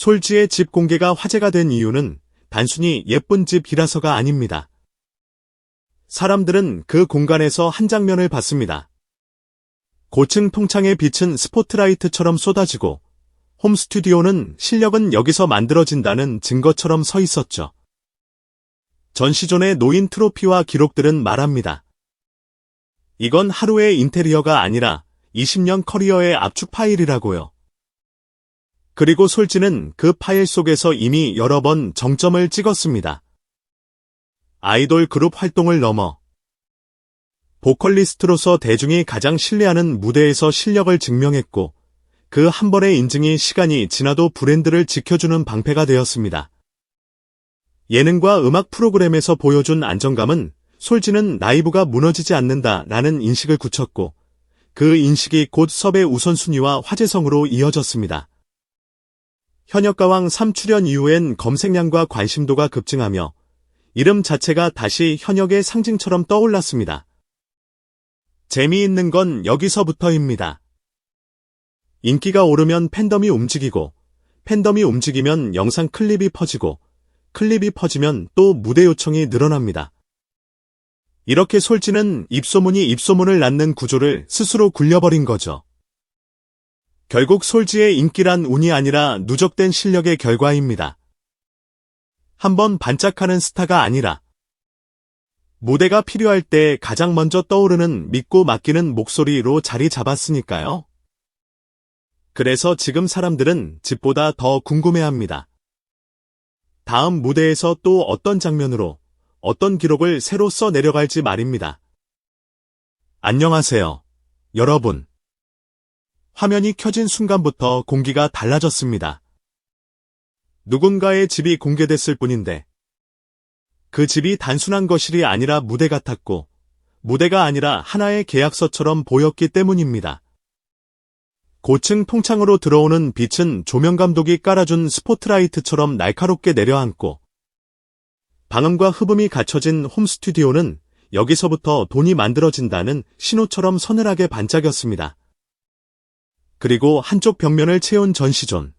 솔지의 집 공개가 화제가 된 이유는 단순히 예쁜 집이라서가 아닙니다. 사람들은 그 공간에서 한 장면을 봤습니다. 고층 통창에 비친 스포트라이트처럼 쏟아지고 홈스튜디오는 실력은 여기서 만들어진다는 증거처럼 서 있었죠. 전시존의 노인 트로피와 기록들은 말합니다. 이건 하루의 인테리어가 아니라 20년 커리어의 압축 파일이라고요. 그리고 솔지는 그 파일 속에서 이미 여러 번 정점을 찍었습니다. 아이돌 그룹 활동을 넘어 보컬리스트로서 대중이 가장 신뢰하는 무대에서 실력을 증명했고 그 한 번의 인증이 시간이 지나도 브랜드를 지켜주는 방패가 되었습니다. 예능과 음악 프로그램에서 보여준 안정감은 솔지는 라이브가 무너지지 않는다라는 인식을 굳혔고 그 인식이 곧 섭의 우선순위와 화제성으로 이어졌습니다. 현역가왕 3출연 이후엔 검색량과 관심도가 급증하며 이름 자체가 다시 현역의 상징처럼 떠올랐습니다. 재미있는 건 여기서부터입니다. 인기가 오르면 팬덤이 움직이고, 팬덤이 움직이면 영상 클립이 퍼지고, 클립이 퍼지면 또 무대 요청이 늘어납니다. 이렇게 솔지는 입소문이 입소문을 낳는 구조를 스스로 굴려버린 거죠. 결국 솔지의 인기란 운이 아니라 누적된 실력의 결과입니다. 한번 반짝하는 스타가 아니라 무대가 필요할 때 가장 먼저 떠오르는 믿고 맡기는 목소리로 자리 잡았으니까요. 그래서 지금 사람들은 집보다 더 궁금해합니다. 다음 무대에서 또 어떤 장면으로 어떤 기록을 새로 써 내려갈지 말입니다. 안녕하세요. 여러분. 화면이 켜진 순간부터 공기가 달라졌습니다. 누군가의 집이 공개됐을 뿐인데 그 집이 단순한 거실이 아니라 무대 같았고 무대가 아니라 하나의 계약서처럼 보였기 때문입니다. 고층 통창으로 들어오는 빛은 조명 감독이 깔아준 스포트라이트처럼 날카롭게 내려앉고 방음과 흡음이 갖춰진 홈스튜디오는 여기서부터 돈이 만들어진다는 신호처럼 서늘하게 반짝였습니다. 그리고 한쪽 벽면을 채운 전시존.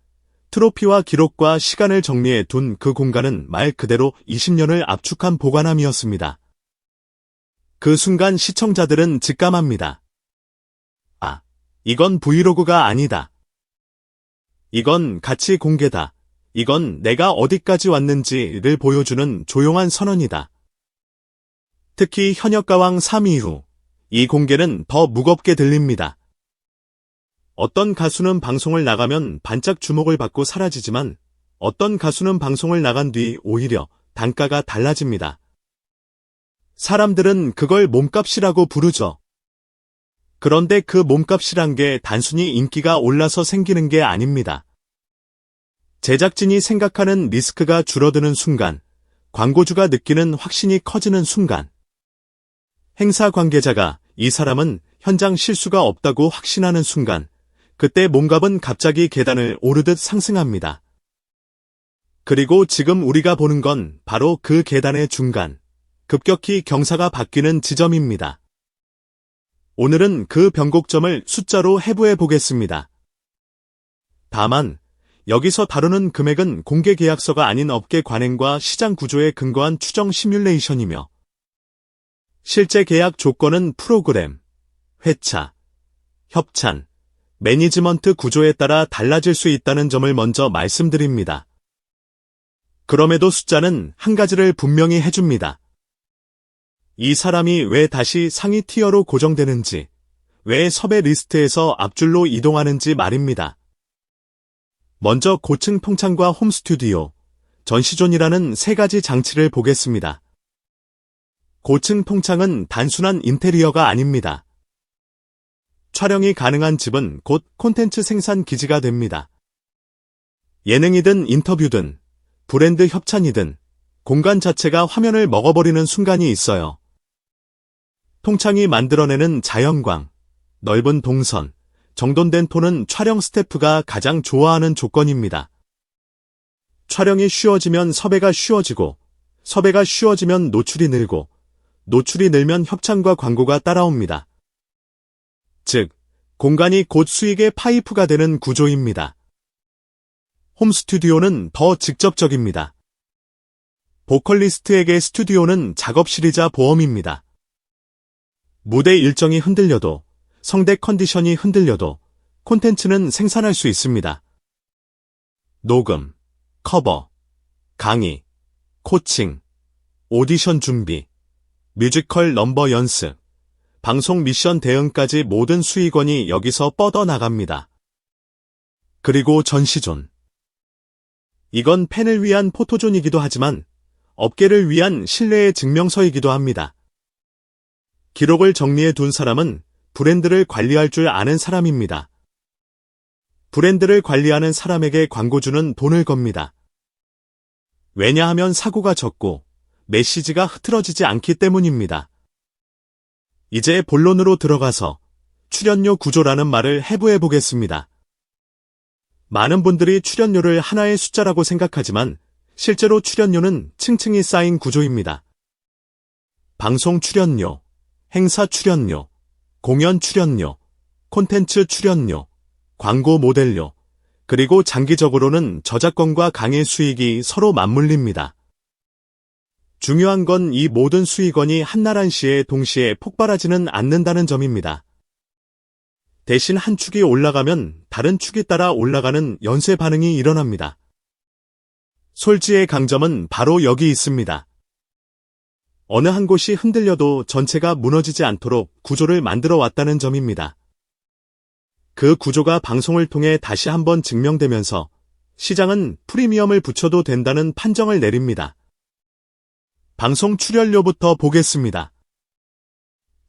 트로피와 기록과 시간을 정리해 둔 그 공간은 말 그대로 20년을 압축한 보관함이었습니다. 그 순간 시청자들은 직감합니다. 아, 이건 브이로그가 아니다. 이건 가치 공개다. 이건 내가 어디까지 왔는지를 보여주는 조용한 선언이다. 특히 현역가왕 3위 후, 이 공개는 더 무겁게 들립니다. 어떤 가수는 방송을 나가면 반짝 주목을 받고 사라지지만 어떤 가수는 방송을 나간 뒤 오히려 단가가 달라집니다. 사람들은 그걸 몸값이라고 부르죠. 그런데 그 몸값이란 게 단순히 인기가 올라서 생기는 게 아닙니다. 제작진이 생각하는 리스크가 줄어드는 순간, 광고주가 느끼는 확신이 커지는 순간, 행사 관계자가 이 사람은 현장 실수가 없다고 확신하는 순간, 그때 몸값은 갑자기 계단을 오르듯 상승합니다. 그리고 지금 우리가 보는 건 바로 그 계단의 중간, 급격히 경사가 바뀌는 지점입니다. 오늘은 그 변곡점을 숫자로 해부해 보겠습니다. 다만, 여기서 다루는 금액은 공개 계약서가 아닌 업계 관행과 시장 구조에 근거한 추정 시뮬레이션이며, 실제 계약 조건은 프로그램, 회차, 협찬, 매니지먼트 구조에 따라 달라질 수 있다는 점을 먼저 말씀드립니다. 그럼에도 숫자는 한 가지를 분명히 해줍니다. 이 사람이 왜 다시 상위 티어로 고정되는지, 왜 섭외 리스트에서 앞줄로 이동하는지 말입니다. 먼저 고층 통창과 홈스튜디오, 전시존이라는 세 가지 장치를 보겠습니다. 고층 통창은 단순한 인테리어가 아닙니다. 촬영이 가능한 집은 곧 콘텐츠 생산 기지가 됩니다. 예능이든 인터뷰든 브랜드 협찬이든 공간 자체가 화면을 먹어버리는 순간이 있어요. 통창이 만들어내는 자연광, 넓은 동선, 정돈된 톤은 촬영 스태프가 가장 좋아하는 조건입니다. 촬영이 쉬워지면 섭외가 쉬워지고, 섭외가 쉬워지면 노출이 늘고, 노출이 늘면 협찬과 광고가 따라옵니다. 즉, 공간이 곧 수익의 파이프가 되는 구조입니다. 홈스튜디오는 더 직접적입니다. 보컬리스트에게 스튜디오는 작업실이자 보험입니다. 무대 일정이 흔들려도, 성대 컨디션이 흔들려도 콘텐츠는 생산할 수 있습니다. 녹음, 커버, 강의, 코칭, 오디션 준비, 뮤지컬 넘버 연습, 방송 미션 대응까지 모든 수익원이 여기서 뻗어나갑니다. 그리고 전시존. 이건 팬을 위한 포토존이기도 하지만 업계를 위한 신뢰의 증명서이기도 합니다. 기록을 정리해 둔 사람은 브랜드를 관리할 줄 아는 사람입니다. 브랜드를 관리하는 사람에게 광고주는 돈을 겁니다. 왜냐하면 사고가 적고 메시지가 흐트러지지 않기 때문입니다. 이제 본론으로 들어가서 출연료 구조라는 말을 해부해 보겠습니다. 많은 분들이 출연료를 하나의 숫자라고 생각하지만 실제로 출연료는 층층이 쌓인 구조입니다. 방송 출연료, 행사 출연료, 공연 출연료, 콘텐츠 출연료, 광고 모델료, 그리고 장기적으로는 저작권과 강의 수익이 서로 맞물립니다. 중요한 건 이 모든 수익원이 한나란시에 동시에 폭발하지는 않는다는 점입니다. 대신 한 축이 올라가면 다른 축이 따라 올라가는 연쇄 반응이 일어납니다. 솔지의 강점은 바로 여기 있습니다. 어느 한 곳이 흔들려도 전체가 무너지지 않도록 구조를 만들어 왔다는 점입니다. 그 구조가 방송을 통해 다시 한번 증명되면서 시장은 프리미엄을 붙여도 된다는 판정을 내립니다. 방송 출연료부터 보겠습니다.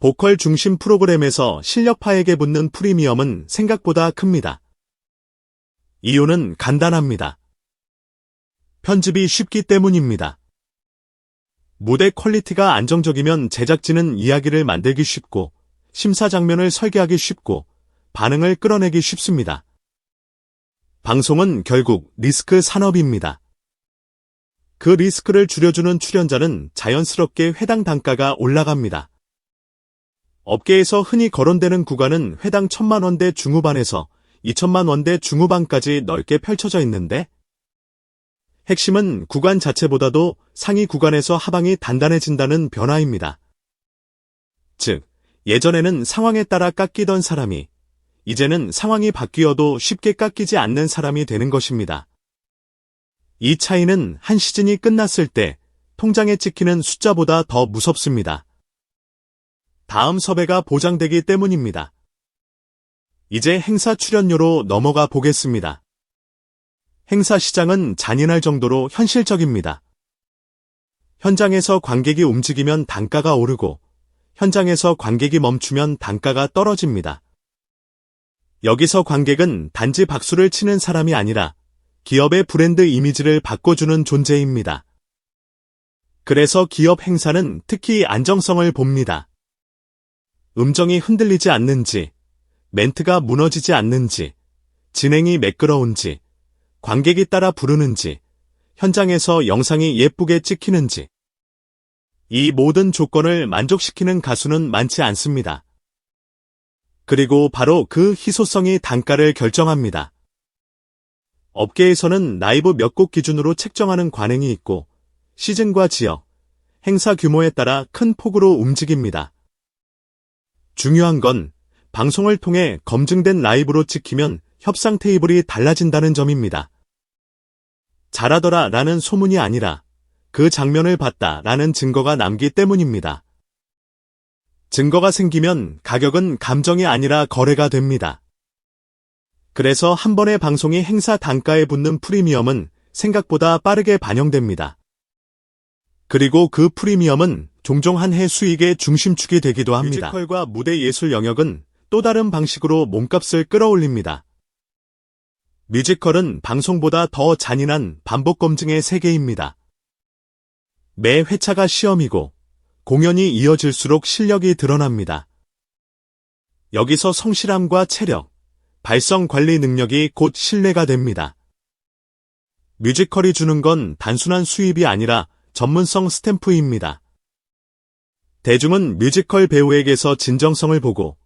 보컬 중심 프로그램에서 실력파에게 붙는 프리미엄은 생각보다 큽니다. 이유는 간단합니다. 편집이 쉽기 때문입니다. 무대 퀄리티가 안정적이면 제작진은 이야기를 만들기 쉽고 심사 장면을 설계하기 쉽고 반응을 끌어내기 쉽습니다. 방송은 결국 리스크 산업입니다. 그 리스크를 줄여주는 출연자는 자연스럽게 회당 단가가 올라갑니다. 업계에서 흔히 거론되는 구간은 회당 천만 원대 중후반에서 2천만 원대 중후반까지 넓게 펼쳐져 있는데 핵심은 구간 자체보다도 상위 구간에서 하방이 단단해진다는 변화입니다. 즉, 예전에는 상황에 따라 깎이던 사람이 이제는 상황이 바뀌어도 쉽게 깎이지 않는 사람이 되는 것입니다. 이 차이는 한 시즌이 끝났을 때 통장에 찍히는 숫자보다 더 무섭습니다. 다음 섭외가 보장되기 때문입니다. 이제 행사 출연료로 넘어가 보겠습니다. 행사 시장은 잔인할 정도로 현실적입니다. 현장에서 관객이 움직이면 단가가 오르고 현장에서 관객이 멈추면 단가가 떨어집니다. 여기서 관객은 단지 박수를 치는 사람이 아니라 기업의 브랜드 이미지를 바꿔주는 존재입니다. 그래서 기업 행사는 특히 안정성을 봅니다. 음정이 흔들리지 않는지, 멘트가 무너지지 않는지, 진행이 매끄러운지, 관객이 따라 부르는지, 현장에서 영상이 예쁘게 찍히는지. 이 모든 조건을 만족시키는 가수는 많지 않습니다. 그리고 바로 그 희소성이 단가를 결정합니다. 업계에서는 라이브 몇 곡 기준으로 책정하는 관행이 있고 시즌과 지역, 행사 규모에 따라 큰 폭으로 움직입니다. 중요한 건 방송을 통해 검증된 라이브로 찍히면 협상 테이블이 달라진다는 점입니다. 잘하더라 라는 소문이 아니라 그 장면을 봤다 라는 증거가 남기 때문입니다. 증거가 생기면 가격은 감정이 아니라 거래가 됩니다. 그래서 한 번의 방송이 행사 단가에 붙는 프리미엄은 생각보다 빠르게 반영됩니다. 그리고 그 프리미엄은 종종 한 해 수익의 중심축이 되기도 합니다. 뮤지컬과 무대 예술 영역은 또 다른 방식으로 몸값을 끌어올립니다. 뮤지컬은 방송보다 더 잔인한 반복 검증의 세계입니다. 매 회차가 시험이고 공연이 이어질수록 실력이 드러납니다. 여기서 성실함과 체력, 발성 관리 능력이 곧 신뢰가 됩니다. 뮤지컬이 주는 건 단순한 수입이 아니라 전문성 스탬프입니다. 대중은 뮤지컬 배우에게서 진정성을 보고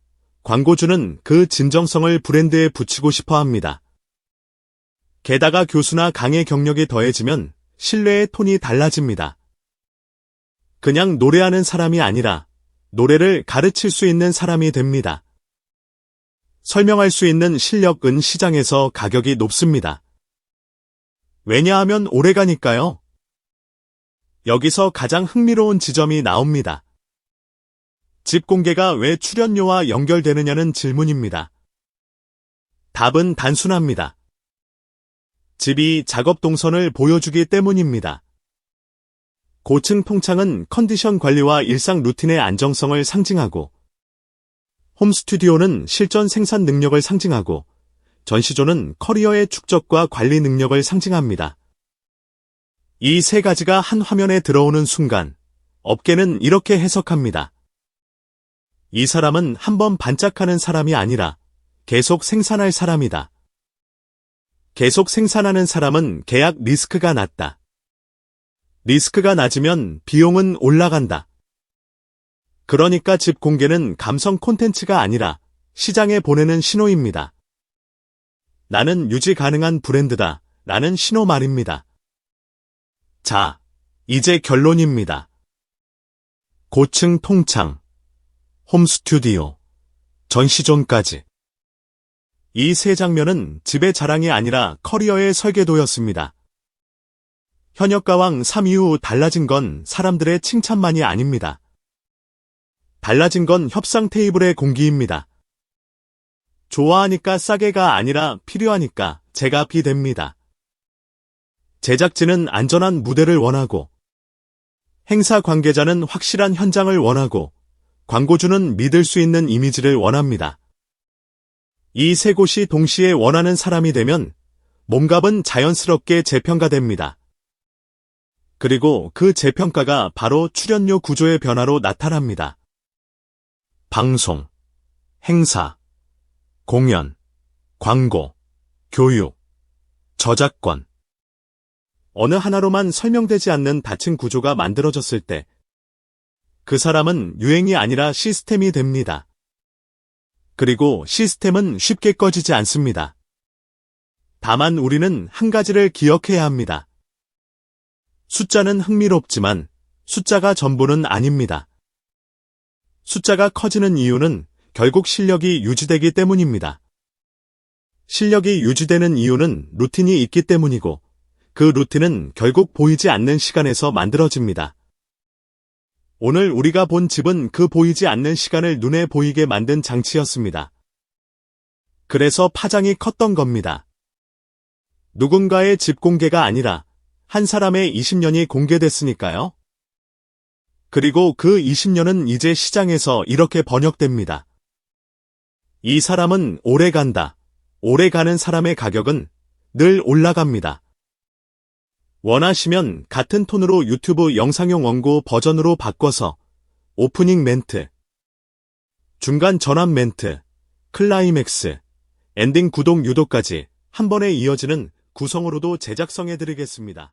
광고주는 그 진정성을 브랜드에 붙이고 싶어 합니다. 게다가 교수나 강의 경력이 더해지면 신뢰의 톤이 달라집니다. 그냥 노래하는 사람이 아니라 노래를 가르칠 수 있는 사람이 됩니다. 설명할 수 있는 실력은 시장에서 가격이 높습니다. 왜냐하면 오래가니까요. 여기서 가장 흥미로운 지점이 나옵니다. 집 공개가 왜 출연료와 연결되느냐는 질문입니다. 답은 단순합니다. 집이 작업 동선을 보여주기 때문입니다. 고층 통창은 컨디션 관리와 일상 루틴의 안정성을 상징하고, 홈 스튜디오는 실전 생산 능력을 상징하고, 전시조는 커리어의 축적과 관리 능력을 상징합니다. 이 세 가지가 한 화면에 들어오는 순간, 업계는 이렇게 해석합니다. 이 사람은 한 번 반짝하는 사람이 아니라 계속 생산할 사람이다. 계속 생산하는 사람은 계약 리스크가 낮다. 리스크가 낮으면 비용은 올라간다. 그러니까 집 공개는 감성 콘텐츠가 아니라 시장에 보내는 신호입니다. 나는 유지 가능한 브랜드다. 라는 신호 말입니다. 자, 이제 결론입니다. 고층 통창, 홈 스튜디오, 전시존까지. 이 세 장면은 집의 자랑이 아니라 커리어의 설계도였습니다. 현역 가왕 3위 후 달라진 건 사람들의 칭찬만이 아닙니다. 달라진 건 협상 테이블의 공기입니다. 좋아하니까 싸게가 아니라 필요하니까 제가 비됩니다. 제작진은 안전한 무대를 원하고, 행사 관계자는 확실한 현장을 원하고, 광고주는 믿을 수 있는 이미지를 원합니다. 이 세 곳이 동시에 원하는 사람이 되면 몸값은 자연스럽게 재평가됩니다. 그리고 그 재평가가 바로 출연료 구조의 변화로 나타납니다. 방송, 행사, 공연, 광고, 교육, 저작권. 어느 하나로만 설명되지 않는 닫힌 구조가 만들어졌을 때, 그 사람은 유행이 아니라 시스템이 됩니다. 그리고 시스템은 쉽게 꺼지지 않습니다. 다만 우리는 한 가지를 기억해야 합니다. 숫자는 흥미롭지만 숫자가 전부는 아닙니다. 숫자가 커지는 이유는 결국 실력이 유지되기 때문입니다. 실력이 유지되는 이유는 루틴이 있기 때문이고 그 루틴은 결국 보이지 않는 시간에서 만들어집니다. 오늘 우리가 본 집은 그 보이지 않는 시간을 눈에 보이게 만든 장치였습니다. 그래서 파장이 컸던 겁니다. 누군가의 집 공개가 아니라 한 사람의 20년이 공개됐으니까요. 그리고 그 20년은 이제 시장에서 이렇게 번역됩니다. 이 사람은 오래 간다. 오래 가는 사람의 가격은 늘 올라갑니다. 원하시면 같은 톤으로 유튜브 영상용 원고 버전으로 바꿔서 오프닝 멘트, 중간 전환 멘트, 클라이맥스, 엔딩 구독 유도까지 한 번에 이어지는 구성으로도 제작성해드리겠습니다.